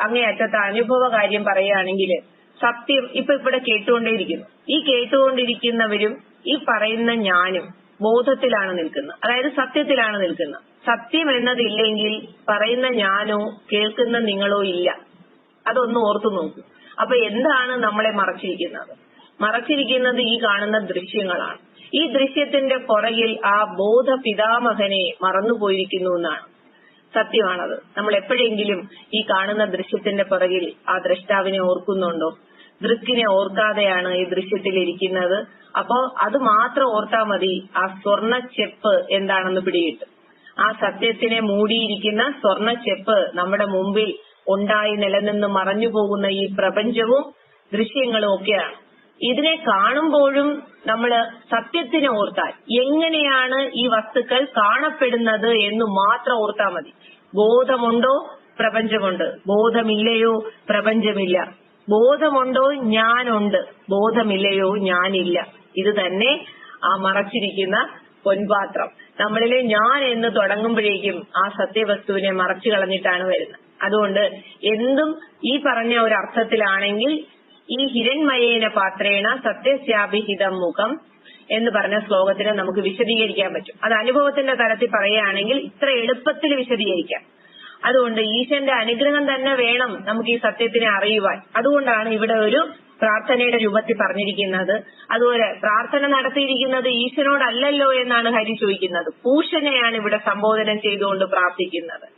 അങ്ങേയറ്റത്തെ അനുഭവ കാര്യം പറയുകയാണെങ്കിൽ സത്യം ഇപ്പൊ ഇവിടെ കേട്ടുകൊണ്ടേയിരിക്കുന്നു. ഈ കേട്ടുകൊണ്ടിരിക്കുന്നവരും ഈ പറയുന്ന ഞാനും ബോധത്തിലാണ് നിൽക്കുന്നത്. അതായത് സത്യത്തിലാണ് നിൽക്കുന്നത്. സത്യം എന്നതില്ലെങ്കിൽ പറയുന്ന ഞാനോ കേൾക്കുന്ന നിങ്ങളോ ഇല്ല. അതൊന്ന് ഓർത്തു നോക്കൂ. അപ്പൊ എന്താണ് നമ്മളെ മറച്ചിരിക്കുന്നത്? മറച്ചിരിക്കുന്നത് ഈ കാണുന്ന ദൃശ്യങ്ങളാണ്. ഈ ദൃശ്യത്തിന്റെ പുറകിൽ ആ ബോധ പിതാമഹനെ മറന്നുപോയിരിക്കുന്നു എന്നാണ്. സത്യമാണത്. നമ്മൾ എപ്പോഴെങ്കിലും ഈ കാണുന്ന ദൃശ്യത്തിന്റെ പുറകിൽ ആ ദ്രഷ്ടാവിനെ ഓർക്കുന്നുണ്ടോ? ദൃക്കിനെ ഓർക്കാതെയാണ് ഈ ദൃശ്യത്തിൽ ഇരിക്കുന്നത്. അപ്പോ അത് മാത്രം ഓർത്താ മതി ആ സ്വർണ ചെപ്പ് എന്താണെന്ന് പിടികിട്ടും. ആ സത്യത്തിനെ മൂടിയിരിക്കുന്ന സ്വർണ ചെപ്പ് നമ്മുടെ മുമ്പിൽ ഉണ്ടായി നിലനിന്ന് മറഞ്ഞു പോകുന്ന ഈ പ്രപഞ്ചവും ദൃശ്യങ്ങളും ഒക്കെയാണ്. ഇതിനെ കാണുമ്പോഴും നമ്മൾ സത്യത്തിനെ ഓർത്താൽ എങ്ങനെയാണ് ഈ വസ്തുക്കൾ കാണപ്പെടുന്നത് എന്ന് മാത്രം ഓർത്താൽ മതി. ബോധമുണ്ടോ? പ്രപഞ്ചമുണ്ട്. ബോധമില്ലയോ? പ്രപഞ്ചമില്ല. ബോധമുണ്ടോ? ഞാനുണ്ട്. ബോധമില്ലയോ? ഞാനില്ല. ഇത് തന്നെ ആ മറച്ചിരിക്കുന്ന പൊൻപാത്രം. നമ്മളിലെ ഞാൻ എന്ന് തുടങ്ങുമ്പോഴേക്കും ആ സത്യവസ്തുവിനെ മറച്ചു കളഞ്ഞിട്ടാണ് വരുന്നത്. അതുകൊണ്ട് എന്തും ഈ പറഞ്ഞ ഒരു അർത്ഥത്തിലാണെങ്കിൽ ഈ ഹിരൺമയേന പാത്രേണ സത്യസ്യാഭിഹിതം മുഖം എന്ന് പറഞ്ഞ ശ്ലോകത്തിനെ നമുക്ക് വിശദീകരിക്കാൻ പറ്റും. അത് അനുഭവത്തിന്റെ തലത്തിൽ പറയുകയാണെങ്കിൽ ഇത്ര എളുപ്പത്തിൽ വിശദീകരിക്കാം. അതുകൊണ്ട് ഈശ്വരന്റെ അനുഗ്രഹം തന്നെ വേണം നമുക്ക് ഈ സത്യത്തിനെ അറിയുവാൻ. അതുകൊണ്ടാണ് ഇവിടെ ഒരു പ്രാർത്ഥനയുടെ രൂപത്തിൽ പറഞ്ഞിരിക്കുന്നത്. അതുപോലെ പ്രാർത്ഥന നടത്തിയിരിക്കുന്നത് ഈശ്വരനോടല്ലല്ലോ എന്നാണ് ഹരി ചോദിക്കുന്നത്. പൂഷനെയാണ് ഇവിടെ സംബോധന ചെയ്തുകൊണ്ട് പ്രാർത്ഥിക്കുന്നത്.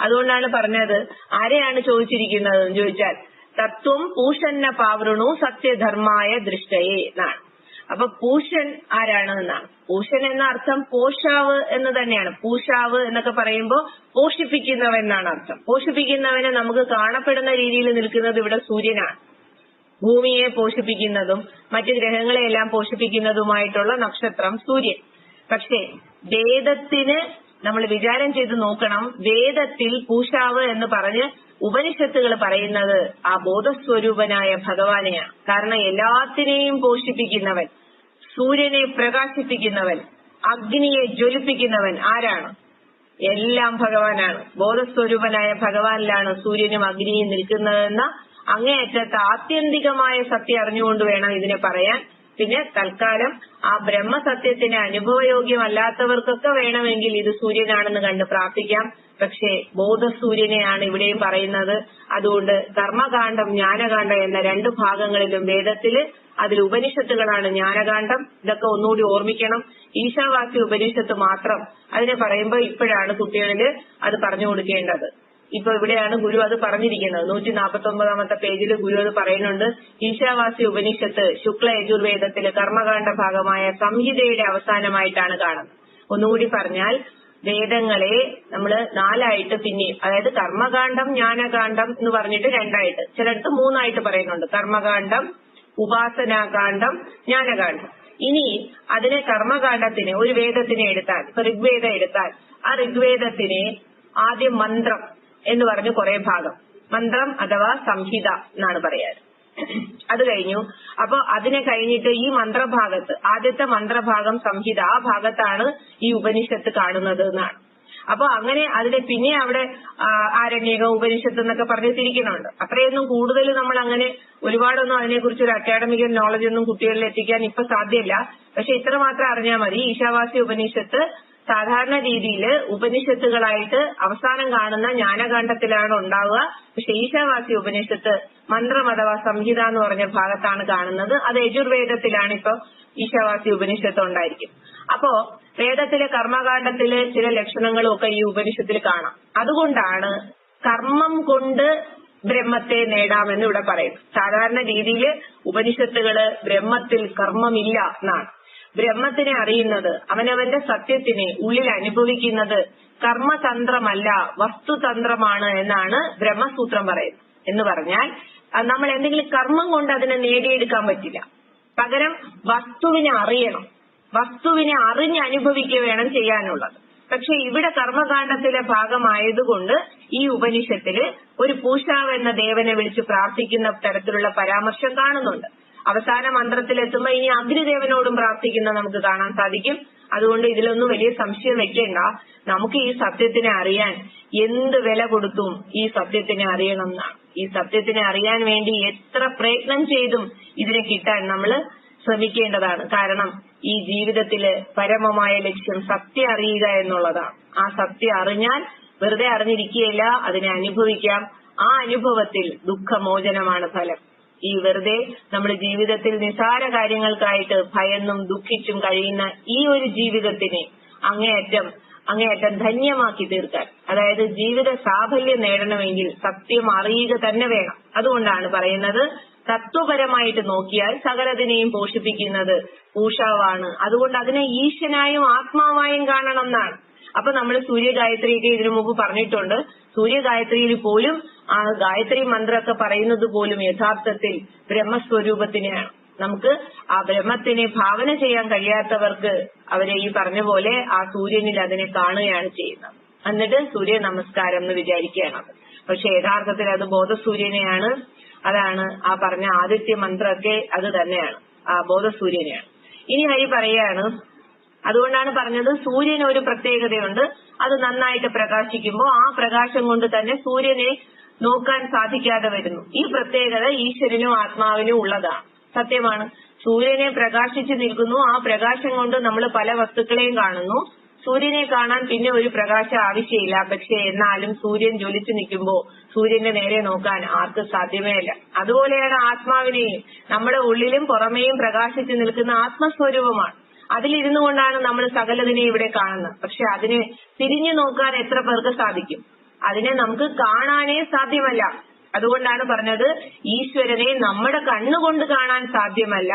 അതുകൊണ്ടാണ് പറഞ്ഞത് ആരെയാണ് ചോദിച്ചിരിക്കുന്നത് ചോദിച്ചാൽ തത്വം പൂഷന്ന പാവൃണു സത്യധർമായ ദൃഷ്ടയെ എന്നാണ്. അപ്പൊ പൂഷൻ ആരാണ് എന്നാണ് പൂഷൻ എന്ന അർത്ഥം പോഷാവ് എന്ന് തന്നെയാണ്. പൂഷാവ് എന്നൊക്കെ പറയുമ്പോൾ പോഷിപ്പിക്കുന്നവ എന്നാണ് അർത്ഥം. പോഷിപ്പിക്കുന്നവനെ നമുക്ക് കാണപ്പെടുന്ന രീതിയിൽ നിൽക്കുന്നത് ഇവിടെ സൂര്യനാണ്. ഭൂമിയെ പോഷിപ്പിക്കുന്നതും മറ്റു ഗ്രഹങ്ങളെയെല്ലാം പോഷിപ്പിക്കുന്നതുമായിട്ടുള്ള നക്ഷത്രം സൂര്യൻ. പക്ഷേ വേദത്തിന് നമ്മൾ വിചാരം ചെയ്ത് നോക്കണം വേദത്തിൽ പൂഷാവ് എന്ന് പറഞ്ഞ് ഉപനിഷത്തുകൾ പറയുന്നത് ആ ബോധസ്വരൂപനായ ഭഗവാനെയാണ്. കാരണം എല്ലാത്തിനെയും പോഷിപ്പിക്കുന്നവൻ. സൂര്യനെ പ്രകാശിപ്പിക്കുന്നവൻ അഗ്നിയെ ജ്വലിപ്പിക്കുന്നവൻ ആരാണ്? എല്ലാം ഭഗവാനാണ്. ബോധസ്വരൂപനായ ഭഗവാനിലാണ് സൂര്യനും അഗ്നിയും നിൽക്കുന്നതെന്ന അങ്ങേയറ്റത്തെ ആത്യന്തികമായ സത്യം അറിഞ്ഞുകൊണ്ട് വേണം ഇതിനെ പറയാൻ. പിന്നെ തൽക്കാലം ആ ബ്രഹ്മസത്യത്തിന് അനുഭവയോഗ്യമല്ലാത്തവർക്കൊക്കെ വേണമെങ്കിൽ ഇത് സൂര്യനാണെന്ന് കണ്ട് പ്രാർത്ഥിക്കാം. പക്ഷേ ബോധസൂര്യനെയാണ് ഇവിടെയും പറയുന്നത്. അതുകൊണ്ട് കർമ്മകാന്ഡം ജ്ഞാനകാന്ഡം എന്ന രണ്ട് ഭാഗങ്ങളിലും വേദത്തിൽ അതിൽ ഉപനിഷത്തുകളാണ് ജ്ഞാനകാന്ഡം. ഇതൊക്കെ ഒന്നുകൂടി ഓർമ്മിക്കണം. ഈശാവാസി ഉപനിഷത്ത് മാത്രം. അതിനെ പറയുമ്പോൾ ഇപ്പോഴാണ് കുട്ടികളിൽ അത് പറഞ്ഞു കൊടുക്കേണ്ടത്. ഇപ്പൊ ഇവിടെയാണ് ഗുരു അത് പറഞ്ഞിരിക്കുന്നത്. നൂറ്റി നാൽപ്പത്തി ഒമ്പതാമത്തെ പേജിൽ ഗുരു അത് പറയുന്നുണ്ട്. ഈശാവാസി ഉപനിഷത്ത് ശുക്ല യജുർവേദത്തിലെ കർമ്മകാന്ഡ ഭാഗമായ സംഹിതയുടെ അവസാനമായിട്ടാണ് കാണുന്നത്. ഒന്നുകൂടി പറഞ്ഞാൽ വേദങ്ങളെ നമ്മൾ നാലായിട്ട് പിന്നെ അതായത് കർമ്മകാന്ഡം ജ്ഞാനകാന്ഡം എന്ന് പറഞ്ഞിട്ട് രണ്ടായിട്ട് ചിലടത്ത് മൂന്നായിട്ട് പറയുന്നുണ്ട്. കർമ്മകാന്ഡം ഉപാസനാകാന്ഡം ജ്ഞാനകാന്ഡം ഇനി അതിനെ കർമ്മകാന്ഡത്തിന് ഒരു വേദത്തിനെ എടുത്താൽ ഋഗ്വേദം എടുത്താൽ ആ ഋഗ്വേദത്തിനെ ആദ്യം മന്ത്രം എന്ന് പറഞ്ഞ് കുറെ ഭാഗം. മന്ത്രം അഥവാ സംഹിത എന്നാണ് പറയാറ്. അത് കഴിഞ്ഞു. അപ്പൊ അതിനെ കഴിഞ്ഞിട്ട് ഈ മന്ത്രഭാഗത്ത് ആദ്യത്തെ മന്ത്രഭാഗം സംഹിത ആ ഭാഗത്താണ് ഈ ഉപനിഷത്ത് കാണുന്നത് എന്നാണ്. അപ്പൊ അങ്ങനെ അതിനെ പിന്നെ അവിടെ ആരണ്യക ഉപനിഷത്ത് എന്നൊക്കെ പറഞ്ഞ് തിരിക്കുന്നുണ്ട് അത്രയൊന്നും കൂടുതൽ നമ്മൾ അങ്ങനെ ഒരുപാടൊന്നും അതിനെക്കുറിച്ച് ഒരു അക്കാഡമിക് നോളജ് ഒന്നും കുട്ടികളിൽ എത്തിക്കാൻ ഇപ്പൊ സാധ്യമല്ല പക്ഷെ ഇത്ര മാത്രം അറിഞ്ഞാൽ മതി. ഈശാവാസി ഉപനിഷത്ത് സാധാരണ രീതിയിൽ ഉപനിഷത്തുകളായിട്ട് അവസാനം കാണുന്ന ജ്ഞാനകാന്ഡത്തിലാണ് ഉണ്ടാവുക. പക്ഷെ ഈശാവാസി ഉപനിഷത്ത് മന്ത്രം അഥവാ സംഹിത എന്ന് പറഞ്ഞ ഭാഗത്താണ് കാണുന്നത്. അത് യജുർവേദത്തിലാണ് ഇപ്പൊ ഈശാവാസി ഉപനിഷത്ത് ഉണ്ടായിരിക്കും. അപ്പോ വേദത്തിലെ കർമ്മകാന്ഡത്തിലെ ചില ലക്ഷണങ്ങളും ഒക്കെ ഈ ഉപനിഷത്തിൽ കാണാം. അതുകൊണ്ടാണ് കർമ്മം കൊണ്ട് ബ്രഹ്മത്തെ നേടാമെന്ന് ഇവിടെ പറയും സാധാരണ രീതിയിൽ ഉപനിഷത്തുകൾ ബ്രഹ്മത്തിൽ കർമ്മമില്ല എന്നാണ്. ബ്രഹ്മത്തിനെ അറിയുന്നത് അവനവന്റെ സത്യത്തിനെ ഉള്ളിൽ അനുഭവിക്കുന്നത് കർമ്മതന്ത്രമല്ല വസ്തുതന്ത്രമാണ് എന്നാണ് ബ്രഹ്മസൂത്രം പറയുന്നത്. എന്ന് പറഞ്ഞാൽ നമ്മൾ എന്തെങ്കിലും കർമ്മം കൊണ്ട് അതിനെ നേടിയെടുക്കാൻ പറ്റില്ല. പകരം വസ്തുവിനെ അറിയണം. വസ്തുവിനെ അറിഞ്ഞ് അനുഭവിക്കുക വേണം ചെയ്യാനുള്ളത്. പക്ഷെ ഇവിടെ കർമ്മകാന്ഡത്തിലെ ഭാഗമായതുകൊണ്ട് ഈ ഉപനിഷത്തിൽ ഒരു പൂഷാവ് എന്ന ദേവനെ വിളിച്ച് പ്രാർത്ഥിക്കുന്ന തരത്തിലുള്ള പരാമർശം കാണുന്നുണ്ട്. അവസാന മന്ത്രത്തിൽ എത്തുമ്പോൾ ഇനി അഗ്നിദേവനോടും പ്രാർത്ഥിക്കുന്ന നമുക്ക് കാണാൻ സാധിക്കും. അതുകൊണ്ട് ഇതിലൊന്നും വലിയ സംശയം വെക്കേണ്ട. നമുക്ക് ഈ സത്യത്തിനെ അറിയാൻ എന്ത് വില കൊടുത്തും ഈ സത്യത്തിനെ അറിയണം എന്നാണ് ഈ സത്യത്തിനെ അറിയാൻ വേണ്ടി എത്ര പ്രയത്നം ചെയ്തും ഇതിനെ കിട്ടാൻ നമ്മൾ ശ്രമിക്കേണ്ടതാണ്. കാരണം ഈ ജീവിതത്തിലെ പരമമായ ലക്ഷ്യം സത്യം അറിയുക എന്നുള്ളതാണ്. ആ സത്യം അറിഞ്ഞാൽ വെറുതെ അറിഞ്ഞിരിക്കുകയില്ല അതിനെ അനുഭവിക്കാം. ആ അനുഭവത്തിൽ ദുഃഖമോചനമാണ് ഫലം. ഈ വെറുതെ നമ്മുടെ ജീവിതത്തിൽ നിസാര കാര്യങ്ങൾക്കായിട്ട് ഭയന്നും ദുഃഖിച്ചും കഴിയുന്ന ഈ ഒരു ജീവിതത്തിനെ അങ്ങേയറ്റം അങ്ങേയറ്റം ധന്യമാക്കി തീർക്കാൻ അതായത് ജീവിത സാഫല്യം നേടണമെങ്കിൽ സത്യം അറിയുക തന്നെ വേണം. അതുകൊണ്ടാണ് പറയുന്നത് തത്വപരമായിട്ട് നോക്കിയാൽ സകലതിനെയും പോഷിപ്പിക്കുന്നത് പൂഷാവാണ് അതുകൊണ്ട് അതിനെ ഈശനായും ആത്മാവായും കാണണം എന്നാണ്. അപ്പൊ നമ്മൾ സൂര്യഗായത്രിയൊക്കെ ഇതിനു മുമ്പ് പറഞ്ഞിട്ടുണ്ട്. സൂര്യഗായത്രിയിൽ പോലും ആ ഗായത്രി മന്ത്രമൊക്കെ പറയുന്നത് പോലും യഥാർത്ഥത്തിൽ ബ്രഹ്മസ്വരൂപത്തിനെയാണ് നമുക്ക് ആ ബ്രഹ്മത്തിനെ ഭാവന ചെയ്യാൻ കഴിയാത്തവർക്ക് അവരെ ഈ പറഞ്ഞ പോലെ ആ സൂര്യനിൽ അതിനെ കാണുകയാണ് ചെയ്യുന്നത്. എന്നിട്ട് സൂര്യ നമസ്കാരം എന്ന് വിചാരിക്കുകയാണ്. പക്ഷെ യഥാർത്ഥത്തിൽ അത് ബോധസൂര്യനെയാണ്. അതാണ് ആ പറഞ്ഞ ആദിത്യ മന്ത്രമൊക്കെ അത് തന്നെയാണ്. ആ ബോധസൂര്യനെയാണ്. ഇനി ഹരി പറയാണ് അതുകൊണ്ടാണ് പറഞ്ഞത് സൂര്യന് ഒരു പ്രത്യേകതയുണ്ട്. അത് നന്നായിട്ട് പ്രകാശിക്കുമ്പോൾ ആ പ്രകാശം കൊണ്ട് തന്നെ സൂര്യനെ നോക്കാൻ സാധിക്കാതെ വരുന്നു. ഈ പ്രത്യേകത ഈശ്വരനും ആത്മാവിനും ഉള്ളതാണ്. സത്യമാണ്. സൂര്യനെ പ്രകാശിച്ചു നിൽക്കുന്നു. ആ പ്രകാശം കൊണ്ട് നമ്മൾ പല വസ്തുക്കളെയും കാണുന്നു. സൂര്യനെ കാണാൻ പിന്നെ ഒരു പ്രകാശം ആവശ്യമില്ല. പക്ഷെ എന്നാലും സൂര്യൻ ജ്വലിച്ചു നിൽക്കുമ്പോൾ സൂര്യന്റെ നേരെ നോക്കാൻ ആർക്കും സാധ്യമേ അല്ല അതുപോലെയാണ് ആത്മാവിനെയും. നമ്മുടെ ഉള്ളിലും പുറമേയും പ്രകാശിച്ചു നിൽക്കുന്ന ആത്മസ്വരൂപമാണ്. അതിലിരുന്നു കൊണ്ടാണ് നമ്മൾ സകലതിനെ ഇവിടെ കാണുന്നത്. പക്ഷെ അതിനെ തിരിഞ്ഞു നോക്കാൻ എത്ര പേർക്ക് സാധിക്കും? അതിനെ നമുക്ക് കാണാനേ സാധ്യമല്ല. അതുകൊണ്ടാണ് പറഞ്ഞത് ഈശ്വരനെ നമ്മുടെ കണ്ണുകൊണ്ട് കാണാൻ സാധ്യമല്ല.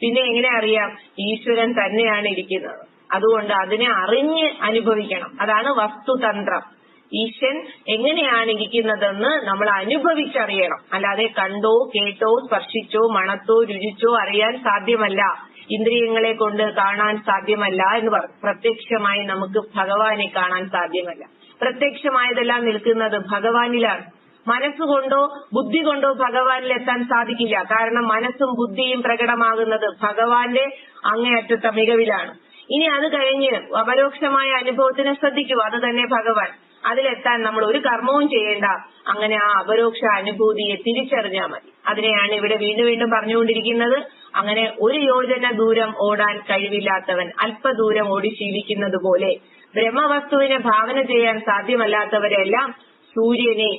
പിന്നെ എങ്ങനെ അറിയാം? ഈശ്വരൻ തന്നെയാണ് ഇരിക്കുന്നത്. അതുകൊണ്ട് അതിനെ അറിഞ്ഞ് അനുഭവിക്കണം. അതാണ് വസ്തുതന്ത്രം. ഈശ്വൻ എങ്ങനെയാണ് ഇരിക്കുന്നതെന്ന് നമ്മൾ അനുഭവിച്ചറിയണം. അല്ലാതെ കണ്ടോ കേട്ടോ സ്പർശിച്ചോ മണത്തോ രുചിച്ചോ അറിയാൻ സാധ്യമല്ല. ഇന്ദ്രിയങ്ങളെ കൊണ്ട് കാണാൻ സാധ്യമല്ല എന്ന് പറഞ്ഞു പ്രത്യക്ഷമായി നമുക്ക് ഭഗവാനെ കാണാൻ സാധ്യമല്ല. പ്രത്യക്ഷമായതെല്ലാം നിൽക്കുന്നത് ഭഗവാനിലാണ്. മനസ്സുകൊണ്ടോ ബുദ്ധി കൊണ്ടോ ഭഗവാനിൽ എത്താൻ സാധിക്കില്ല. കാരണം മനസ്സും ബുദ്ധിയും പ്രകടമാകുന്നത് ഭഗവാന്റെ അങ്ങേയറ്റത്തെ മികവിലാണ്. ഇനി അത് കഴിഞ്ഞ് അപരോക്ഷമായ അനുഭവത്തിനെ ശ്രദ്ധിക്കൂ. അത് തന്നെ ഭഗവാൻ. അതിലെത്താൻ നമ്മൾ ഒരു കർമ്മവും ചെയ്യേണ്ട. അങ്ങനെ ആ അപരോക്ഷ അനുഭൂതിയെ തിരിച്ചറിഞ്ഞാൽ മതി. അതിനെയാണ് ഇവിടെ വീണ്ടും വീണ്ടും പറഞ്ഞുകൊണ്ടിരിക്കുന്നത്. അങ്ങനെ ഒരു യോജന ദൂരം ഓടാൻ കഴിവില്ലാത്തവൻ അല്പദൂരം ഓടി ശീലിക്കുന്നത് പോലെ ബ്രഹ്മവസ്തുവിനെ ഭാവന ചെയ്യാൻ സാധ്യമല്ലാത്തവരെല്ലാം സൂര്യനെ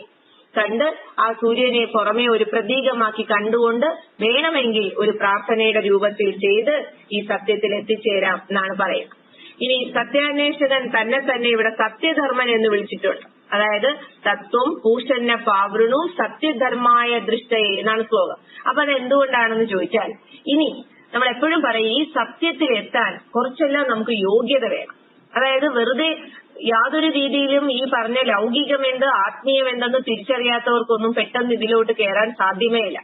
കണ്ട് ആ സൂര്യനെ പുറമെ ഒരു പ്രതീകമാക്കി കണ്ടുകൊണ്ട് വേണമെങ്കിൽ ഒരു പ്രാർത്ഥനയുടെ രൂപത്തിൽ ചെയ്ത് ഈ സത്യത്തിൽ എത്തിച്ചേരാം എന്നാണ് പറയുന്നത്. ഇനി സത്യാന്വേഷകൻ തന്നെ തന്നെ ഇവിടെ സത്യധർമ്മൻ എന്ന് വിളിച്ചിട്ടുണ്ട്. അതായത് തത്വം പൂഷന്ന പാവൃണു സത്യധർമായ ദൃഷ്ടയെ എന്നാണ് ശ്ലോകം. അപ്പൊ അത് എന്തുകൊണ്ടാണെന്ന് ചോദിച്ചാൽ ഇനി നമ്മൾ എപ്പോഴും പറയും ഈ സത്യത്തിൽ എത്താൻ കുറച്ചെല്ലാം നമുക്ക് യോഗ്യത വേണം. അതായത് വെറുതെ യാതൊരു രീതിയിലും ഈ പറഞ്ഞ ലൗകികം എന്ത് ആത്മീയം എന്തെന്ന് തിരിച്ചറിയാത്തവർക്കൊന്നും പെട്ടെന്ന് ഇതിലോട്ട് കയറാൻ സാധ്യമേ ഇല്ല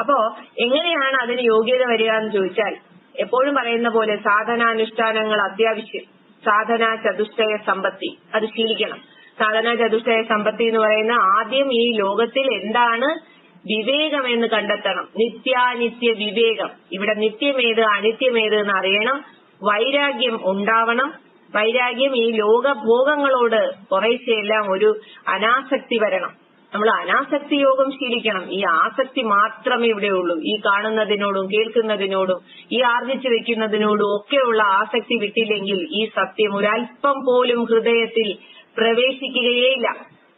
അപ്പോ എങ്ങനെയാണ് അതിന് യോഗ്യത വരിക എന്ന് ചോദിച്ചാൽ എപ്പോഴും പറയുന്ന പോലെ സാധനാനുഷ്ഠാനങ്ങൾ അത്യാവശ്യം. സാധന ചതുഷ്ടയ സമ്പത്തി അത് ശീലിക്കണം. സാധന ചതുഷ്ടയ സമ്പത്തി എന്ന് പറയുന്ന ആദ്യം ഈ ലോകത്തിൽ എന്താണ് വിവേകം എന്ന് കണ്ടെത്തണം. നിത്യാനിത്യ വിവേകം. ഇവിടെ നിത്യമേത് അനിത്യമേത് എന്ന് അറിയണം. വൈരാഗ്യം ഉണ്ടാവണം. വൈരാഗ്യം ഈ ലോകഭോഗങ്ങളോട് കുറേശ്ശെയെല്ലാം ഒരു അനാസക്തി വരണം. നമ്മൾ അനാസക്തി യോഗം ശീലിക്കണം. ഈ ആസക്തി മാത്രമേ ഇവിടെ ഉള്ളൂ. ഈ കാണുന്നതിനോടും കേൾക്കുന്നതിനോടും ഈ ആർജിച്ചു വെക്കുന്നതിനോടും ഒക്കെയുള്ള ആസക്തി വിട്ടില്ലെങ്കിൽ ഈ സത്യം ഒരല്പം പോലും ഹൃദയത്തിൽ പ്രവേശിക്കുകയേയില്ല.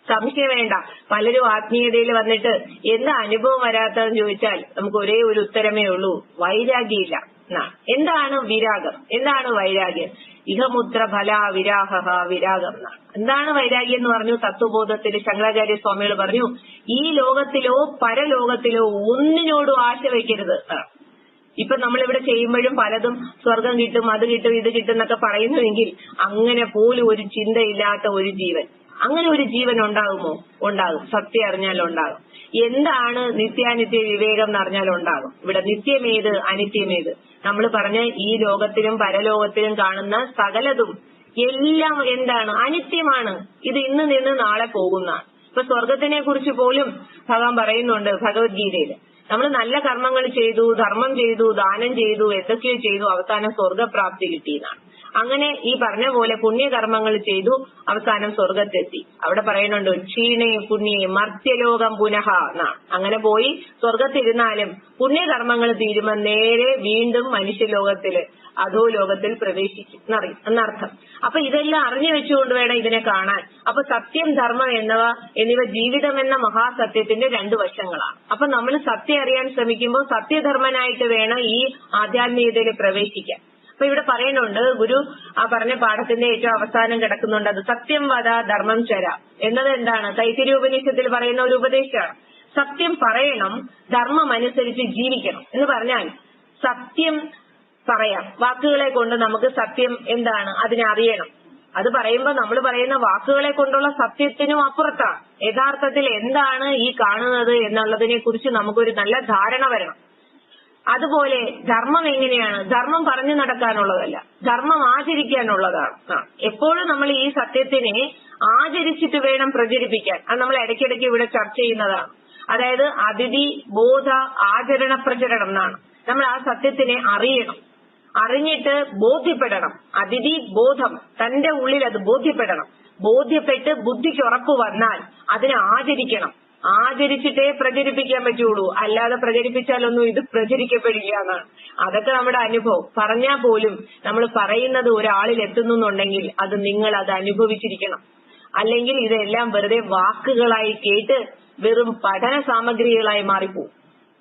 സംശയം വേണ്ട. പലരും ആത്മീയതയിൽ വന്നിട്ട് എന്താ അനുഭവം വരാത്തതെന്ന് ചോദിച്ചാൽ നമുക്ക് ഒരേ ഒരു ഉത്തരമേ ഉള്ളൂ. വൈരാഗ്യമില്ല. എന്താണ് വിരാഗം? എന്താണ് വൈരാഗ്യം? ഇഹമുദ്ര ഫല വിരാഹ വിരാഗം എന്താണ് വൈരാഗ്യം എന്ന് പറഞ്ഞു? തത്വബോധത്തിൽ ശങ്കരാചാര്യ സ്വാമികൾ പറഞ്ഞു ഈ ലോകത്തിലോ പരലോകത്തിലോ ഒന്നിനോടും ആശ വയ്ക്കരുത് ഇപ്പൊ നമ്മളിവിടെ ചെയ്യുമ്പോഴും പലതും സ്വർഗം കിട്ടും അത് കിട്ടും ഇത് കിട്ടും എന്നൊക്കെ പറയുന്നുവെങ്കിൽ അങ്ങനെ പോലും ഒരു ചിന്തയില്ലാത്ത ഒരു ജീവൻ. അങ്ങനെ ഒരു ജീവൻ ഉണ്ടാകുമോ? ഉണ്ടാകും. സത്യം അറിഞ്ഞാൽ ഉണ്ടാകും. എന്താണ് നിത്യാനിത്യ വിവേകം എന്ന് അറിഞ്ഞാൽ ഉണ്ടാകും. ഇവിടെ നിത്യമേത് അനിത്യമേത് നമ്മൾ പറഞ്ഞ ഈ ലോകത്തിലും പരലോകത്തിലും കാണുന്ന സകലതും എല്ലാം എന്താണ്? അനിത്യമാണ്. ഇത് ഇന്ന് നിന്ന് നാളെ പോകുന്നതാണ് ഇപ്പൊ സ്വർഗത്തിനെ കുറിച്ച് പോലും ഭഗവാൻ പറയുന്നുണ്ട് ഭഗവത്ഗീതയിൽ നമ്മൾ നല്ല കർമ്മങ്ങൾ ചെയ്തു ധർമ്മം ചെയ്തു ദാനം ചെയ്തു എന്തൊക്കെയോ ചെയ്തു അവസാനം സ്വർഗപ്രാപ്തി കിട്ടിയെന്നാണ്. അങ്ങനെ ഈ പറഞ്ഞ പോലെ പുണ്യകർമ്മങ്ങൾ ചെയ്തു അവസാനം സ്വർഗത്തെത്തി അവിടെ പറയുന്നുണ്ട് ക്ഷീണേ പുണ്യേ മർത്യലോകം പുനഃ എന്നാണ് അങ്ങനെ പോയി സ്വർഗത്തിരുന്നാലും പുണ്യകർമ്മങ്ങൾ തീരുമ്പോൾ നേരെ വീണ്ടും മനുഷ്യലോകത്തിൽ അധോ ലോകത്തിൽ പ്രവേശിക്കും എന്നർത്ഥം. അപ്പൊ ഇതെല്ലാം അറിഞ്ഞു വെച്ചുകൊണ്ട് വേണം ഇതിനെ കാണാൻ. അപ്പൊ സത്യം ധർമ്മം എന്നിവ എന്നിവ ജീവിതം എന്ന മഹാസത്യത്തിന്റെ രണ്ടു വശങ്ങളാണ്. അപ്പൊ നമ്മൾ സത്യം അറിയാൻ ശ്രമിക്കുമ്പോൾ സത്യധർമ്മനായിട്ട് വേണം ഈ ആധ്യാത്മികതയിൽ പ്രവേശിക്കാൻ. അപ്പൊ ഇവിടെ പറയുന്നുണ്ട് ഗുരു ആ പറഞ്ഞ പാഠത്തിന്റെ ഏറ്റവും അവസാനം കിടക്കുന്നുണ്ട്. അത് സത്യം വധ ധർമ്മം ചര. എന്നത് എന്താണ്? തൈത്തിരി ഉപനിഷത്തിൽ പറയുന്ന ഒരു ഉപദേശമാണ്. സത്യം പറയണം ധർമ്മം അനുസരിച്ച് ജീവിക്കണം എന്ന് പറഞ്ഞാൽ സത്യം പറയാം. വാക്കുകളെ കൊണ്ട് നമുക്ക് സത്യം എന്താണ്? അതിനെ അറിയണം. അത് പറയുമ്പോൾ നമ്മൾ പറയുന്ന വാക്കുകളെ കൊണ്ടുള്ള സത്യത്തിനും അപ്പുറത്താണ്. യഥാർത്ഥത്തിൽ എന്താണ് ഈ കാണുന്നത് എന്നുള്ളതിനെ കുറിച്ച് നമുക്കൊരു നല്ല ധാരണ വരണം. അതുപോലെ ധർമ്മം എങ്ങനെയാണ്? ധർമ്മം പറഞ്ഞു നടക്കാനുള്ളതല്ല. ധർമ്മം ആചരിക്കാനുള്ളതാണ്. എപ്പോഴും നമ്മൾ ഈ സത്യത്തിനെ ആചരിച്ചിട്ട് വേണം പ്രചരിപ്പിക്കാൻ. അത് നമ്മൾ ഇടയ്ക്കിടയ്ക്ക് ഇവിടെ ചർച്ച ചെയ്യുന്നതാണ്. അതായത് അതിഥി ബോധ ആചരണ പ്രചരണം എന്നാണ്. നമ്മൾ ആ സത്യത്തിനെ അറിയണം. അറിഞ്ഞിട്ട് ബോധ്യപ്പെടണം. അതിഥി ബോധം തന്റെ ഉള്ളിൽ അത് ബോധ്യപ്പെടണം. ബോധ്യപ്പെട്ട് ബുദ്ധിക്ക് ഉറപ്പ് വന്നാൽ അതിനെ ആചരിക്കണം. ആചരിച്ചിട്ടേ പ്രചരിപ്പിക്കാൻ പറ്റുള്ളൂ. അല്ലാതെ പ്രചരിപ്പിച്ചാലൊന്നും ഇത് പ്രചരിക്കപ്പെടില്ല എന്നാണ്. അതൊക്കെ നമ്മുടെ അനുഭവം. പറഞ്ഞാൽ പോലും നമ്മൾ പറയുന്നത് ഒരാളിൽ എത്തുന്നുണ്ടെങ്കിൽ അത് നിങ്ങൾ അത് അനുഭവിച്ചിരിക്കണം. അല്ലെങ്കിൽ ഇതെല്ലാം വെറുതെ വാക്കുകളായി കേട്ട് വെറും പഠന സാമഗ്രികളായി മാറിപ്പോവും.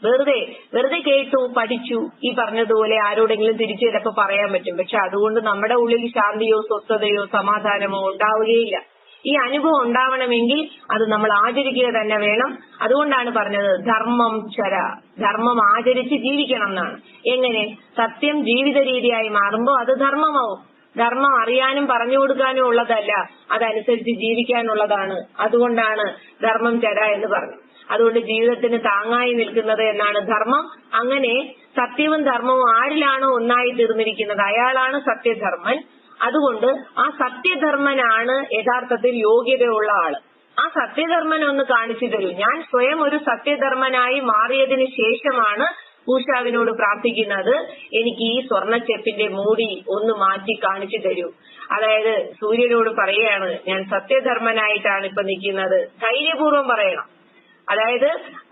വെറുതെ വെറുതെ കേട്ടു പഠിച്ചു ഈ പറഞ്ഞതുപോലെ ആരോടെങ്കിലും തിരിച്ചു ചിലപ്പോ പറയാൻ പറ്റും. പക്ഷെ അതുകൊണ്ട് നമ്മുടെ ഉള്ളിൽ ശാന്തിയോ സ്വസ്ഥതയോ സമാധാനമോ ഉണ്ടാവുകയില്ല. ഈ അനുഭവം ഉണ്ടാവണമെങ്കിൽ അത് നമ്മൾ ആചരിക്കുക തന്നെ വേണം. അതുകൊണ്ടാണ് പറഞ്ഞത് ധർമ്മം ചര ധർമ്മം ആചരിച്ച് ജീവിക്കണം എന്നാണ്. എങ്ങനെ? സത്യം ജീവിത രീതിയായി മാറുമ്പോൾ അത് ധർമ്മമാവും. ധർമ്മം അറിയാനും പറഞ്ഞു കൊടുക്കാനും ഉള്ളതല്ല അതനുസരിച്ച് ജീവിക്കാനുള്ളതാണ്. അതുകൊണ്ടാണ് ധർമ്മം ചര എന്ന് പറഞ്ഞു അതുകൊണ്ട് ജീവിതത്തിന് താങ്ങായി നിൽക്കുന്നത് എന്നാണ് ധർമ്മം. അങ്ങനെ സത്യവും ധർമ്മവും ആരിലാണോ ഒന്നായി തീർന്നിരിക്കുന്നത്? അയാളാണ് സത്യധർമ്മൻ. അതുകൊണ്ട് ആ സത്യധർമ്മനാണ് യഥാർത്ഥത്തിൽ യോഗ്യതയുള്ള ആൾ. ആ സത്യധർമ്മൻ ഒന്ന് കാണിച്ചു തരൂ. ഞാൻ സ്വയം ഒരു സത്യധർമ്മനായി മാറിയതിനു ശേഷമാണ് ഊഷാവിനോട് പ്രാർത്ഥിക്കുന്നത്. എനിക്ക് ഈ സ്വർണച്ചെപ്പിന്റെ മൂടി ഒന്ന് മാറ്റി കാണിച്ചു തരൂ. അതായത് സൂര്യനോട് പറയുകയാണ് ഞാൻ സത്യധർമ്മനായിട്ടാണ് ഇപ്പൊ നിൽക്കുന്നത്. ധൈര്യപൂർവം പറയണം. അതായത്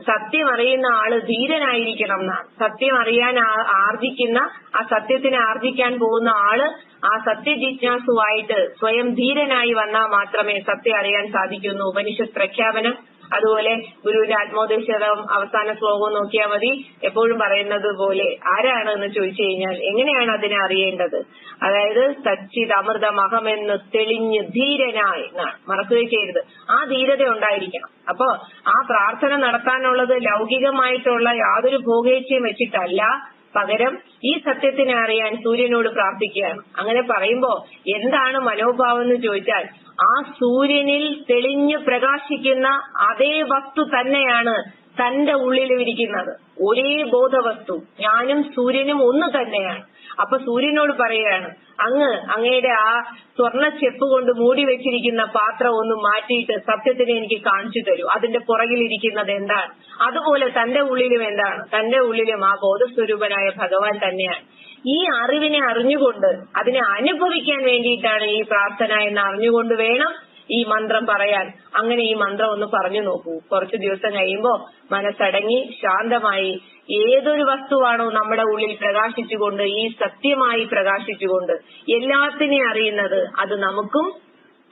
സത്യം അറിയുന്ന ആൾ ധീരനായിരിക്കണം എന്നാണ്. സത്യം അറിയാൻ ആർജിക്കുന്ന ആ സത്യത്തിനെ ആർജിക്കാൻ പോകുന്ന ആൾ ആ സത്യജിജ്ഞാസുവായിട്ട് സ്വയം ധീരനായി വന്നാൽ മാത്രമേ സത്യം അറിയാൻ സാധിക്കുന്നു ഉപനിഷത്ത് പ്രഖ്യാപനം അതുപോലെ ഗുരുവിന്റെ ആത്മോപദേശം അവസാന ശ്ലോകം നോക്കിയാൽ മതി. എപ്പോഴും പറയുന്നത് പോലെ ആരാണ് എന്ന് ചോദിച്ചു കഴിഞ്ഞാൽ എങ്ങനെയാണ് അതിനെ അറിയേണ്ടത്? അതായത് സച്ചിത് അമൃതമഹമെന്ന് തെളിഞ്ഞ് ധീരനായി എന്നാണ് മറക്കുകയും ചെയ്യരുത്. ആ ധീരത ഉണ്ടായിരിക്കണം. അപ്പോ ആ പ്രാർത്ഥന നടത്താനുള്ളത് ലൗകികമായിട്ടുള്ള യാതൊരു ഭോഗേച്ഛയും വെച്ചിട്ടല്ല. പകരം ഈ സത്യത്തിനെ അറിയാൻ സൂര്യനോട് പ്രാർത്ഥിക്കുകയാണ്. അങ്ങനെ പറയുമ്പോ എന്താണ് മനോഭാവം എന്ന് ചോദിച്ചാൽ ആ സൂര്യനിൽ തെളിഞ്ഞു പ്രകാശിക്കുന്ന അതേ വസ്തു തന്നെയാണ് തന്റെ ഉള്ളിലും ഇരിക്കുന്നത്. ഒരേ ബോധവസ്തു. ഞാനും സൂര്യനും ഒന്ന് തന്നെയാണ്. അപ്പൊ സൂര്യനോട് പറയുകയാണ് അങ്ങ് അങ്ങയുടെ ആ സ്വർണ ചെപ്പ് കൊണ്ട് മൂടി വെച്ചിരിക്കുന്ന പാത്രം ഒന്ന് മാറ്റിയിട്ട് സത്യത്തിന് എനിക്ക് കാണിച്ചു തരൂ. അതിന്റെ പുറകിലിരിക്കുന്നത് എന്താണ്? അതുപോലെ തന്റെ ഉള്ളിലും എന്താണ്? തന്റെ ഉള്ളിലും ആ ബോധസ്വരൂപനായ ഭഗവാൻ തന്നെയാണ്. ഈ അറിവിനെ അറിഞ്ഞുകൊണ്ട് അതിനെ അനുഭവിക്കാൻ വേണ്ടിയിട്ടാണ് ഈ പ്രാർത്ഥന എന്ന് അറിഞ്ഞുകൊണ്ട് വേണം ഈ മന്ത്രം പറയാൻ. അങ്ങനെ ഈ മന്ത്രം ഒന്ന് പറഞ്ഞു നോക്കൂ. കുറച്ച് ദിവസം കഴിയുമ്പോ മനസ്സടങ്ങി ശാന്തമായി ഏതൊരു വസ്തുവാണോ നമ്മുടെ ഉള്ളിൽ പ്രകാശിച്ചുകൊണ്ട് ഈ സത്യമായി പ്രകാശിച്ചുകൊണ്ട് എല്ലാത്തിനെയും അറിയുന്നത് അത് നമുക്കും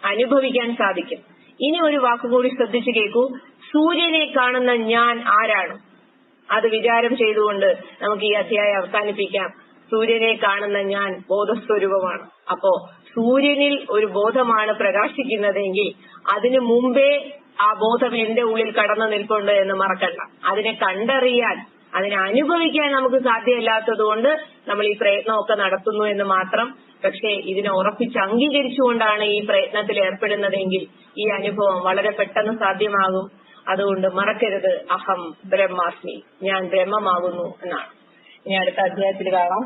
അനുഭവിക്കാൻ സാധിക്കും. ഇനി ഒരു വാക്കുകൂടി ശ്രദ്ധിച്ചു കേൾക്കൂ സൂര്യനെ കാണുന്ന ഞാൻ ആരാണ്? അത് വിചാരം ചെയ്തുകൊണ്ട് നമുക്ക് ഈ അധ്യായം അവസാനിപ്പിക്കാം. സൂര്യനെ കാണുന്ന ഞാൻ ബോധസ്വരൂപമാണ്. അപ്പോ സൂര്യനിൽ ഒരു ബോധമാണ് പ്രകാശിക്കുന്നതെങ്കിൽ അതിനു മുമ്പേ ആ ബോധം എന്റെ ഉള്ളിൽ കടന്നു നിൽപ്പുണ്ട് എന്ന് മറക്കണ്ട. അതിനെ കണ്ടറിയാൻ അതിനെ അനുഭവിക്കാൻ നമുക്ക് സാധ്യമല്ലാത്തതുകൊണ്ട് നമ്മൾ ഈ പ്രയത്നമൊക്കെ നടത്തുന്നു എന്ന് മാത്രം. പക്ഷേ ഇതിനെ ഉറപ്പിച്ച് അംഗീകരിച്ചുകൊണ്ടാണ് ഈ പ്രയത്നത്തിൽ ഏർപ്പെടുന്നതെങ്കിൽ ഈ അനുഭവം വളരെ പെട്ടെന്ന് സാധ്യമാകും. അതുകൊണ്ട് മറക്കരുത്. അഹം ബ്രഹ്മാസ്മി. ഞാൻ ബ്രഹ്മമാകുന്നു എന്നാണ്. ഇനി അടുത്ത അധ്യായത്തിൽ കാണാം.